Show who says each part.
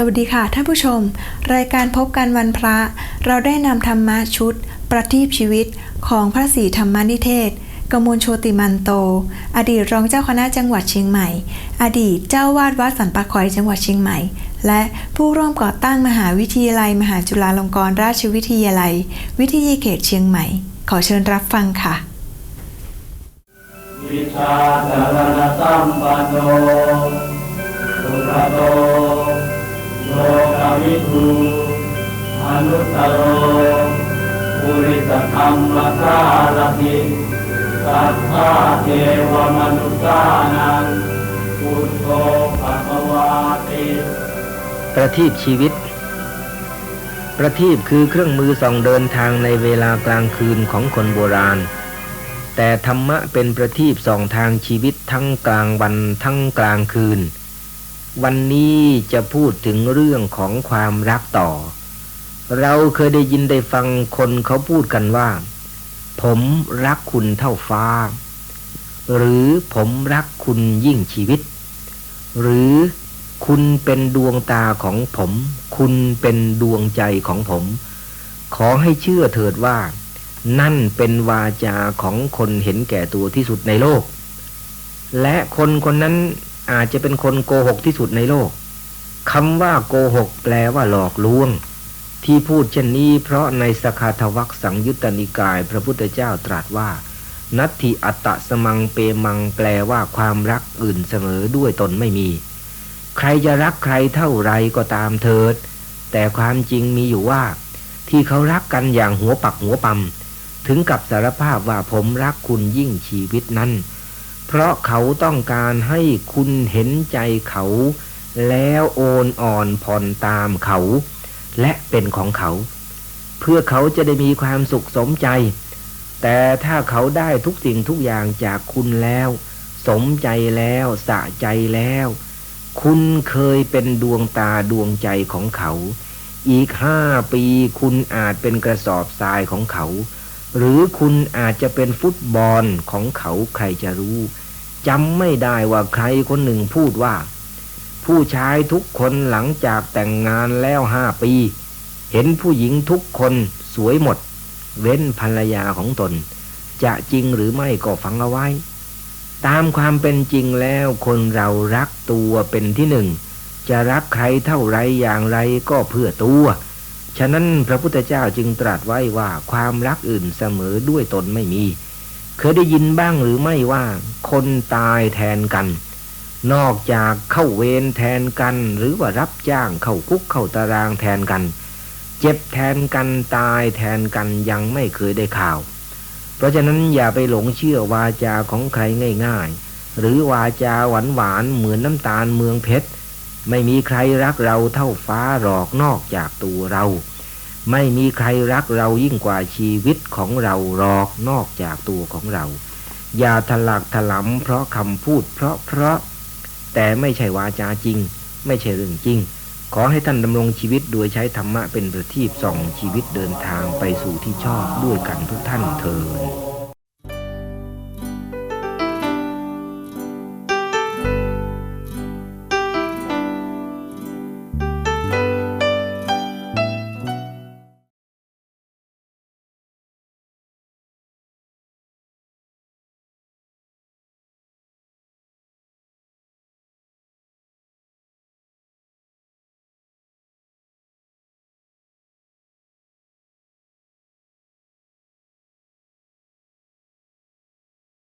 Speaker 1: สวัสดีค่ะท่านผู้ชม รายการพบกันวันพระ เราได้นำธรรมะชุด ประทีปชีวิตของพระศรีธรรมนิเทศ กมลโชติมันโต อดีตรองเจ้าคณะจังหวัดเชียงใหม่ อดีตเจ้าวาดวัดสันปะคอยจังหวัดเชียงใหม่ และผู้ร่วมก่อตั้งมหาวิทยาลัย มหาจุฬาลงกรณราชวิทยาลัย วิทยาเขตเชียงใหม่ ขอเชิญรับฟังค่ะ
Speaker 2: วิชาจารณสัมปันโน ตโรปุริสธรรมสารติสัทธาเทวมนุษานังพุทโธภควาติ
Speaker 3: ประทีปชีวิต ประทีปคือเครื่องมือส่องเดินทางในเวลากลางคืนของคนโบราณ แต่ธรรมะเป็นประทีปส่องทางชีวิตทั้งกลางวันทั้งกลางคืน วันนี้จะพูดถึงเรื่องของความรักต่อ เราเคยได้ยินได้ฟังคนเขาพูดกันว่า ผมรักคุณเท่าฟ้า หรือผมรักคุณยิ่งชีวิต หรือคุณเป็นดวงตาของผม คุณเป็นดวงใจของผม ขอให้เชื่อเถิดว่า นั่นเป็นวาจาของคนเห็นแก่ตัวที่สุดในโลก และคนคนนั้นอาจจะเป็นคนโกหกที่สุดในโลกคำว่าโกหกแปลว่าหลอกลวง ที่พูดเช่นนี้เพราะในสคาทวักสังยุตตนิกาย พระพุทธเจ้าตรัสว่า นัตถิอัตตะสมังเปมังแปลว่าความรักอื่นเสมอด้วยตนไม่มี ใครจะรักใครเท่าไรก็ตามเถิด แต่ความจริงมีอยู่ว่า ที่เขารักกันอย่างหัวปักหัวปั๊มถึงกับสารภาพว่าผมรักคุณยิ่งชีวิตนั้น เพราะเขาต้องการให้คุณเห็นใจเขา แล้วโอนอ่อนผ่อนตามเขา และเป็นของเขา เพื่อเขาจะได้มีความสุขสมใจ แต่ถ้าเขาได้ทุกสิ่งทุกอย่างจากคุณแล้ว สมใจแล้วสะใจแล้ว คุณเคยเป็นดวงตาดวงใจของเขา อีกห้าปีคุณอาจเป็นกระสอบทรายของเขา หรือคุณอาจจะเป็นฟุตบอลของเขาใครจะรู้จำไม่ได้ว่าใครคนหนึ่งพูดว่า ผู้ชายทุกคนหลังจากแต่งงานแล้วห้าปี เห็นผู้หญิงทุกคนสวยหมด เว้นภรรยาของตน จะจริงหรือไม่ก็ฟังเอาไว้ ตามความเป็นจริงแล้วคนเรารักตัวเป็นที่หนึ่ง จะรักใครเท่าไรอย่างไรก็เพื่อตัว ฉะนั้นพระพุทธเจ้าจึงตรัสไว้ว่าความรักอื่นเสมอด้วยตนไม่มี เคยได้ยินบ้างหรือไม่ว่า คนตายแทนกัน นอกจากเข้าเวรแทนกัน หรือว่ารับจ้างเข้าคุกเข้าตารางแทนกัน เจ็บแทนกันตายแทนกันยังไม่เคยได้ข่าว เพราะฉะนั้นอย่าไปหลงเชื่อวาจาของใครง่าย ๆ หรือวาจาหวานหวานเหมือนน้ำตาลเมืองเพชรไม่มีใครรักเราเท่าฟ้าหรอกนอกจากตัวเรา ไม่มีใครรักเรายิ่งกว่าชีวิตของเราหรอกนอกจากตัวของเรา อย่าถลักถลำเพราะคำพูดเพราะเพราะ แต่ไม่ใช่วาจาจริง ไม่ใช่เรื่องจริง ขอให้ท่านดำรงชีวิตโดยใช้ธรรมะเป็นประทีปส่องชีวิตเดินทางไปสู่ที่ชอบด้วยกันทุกท่านเถิด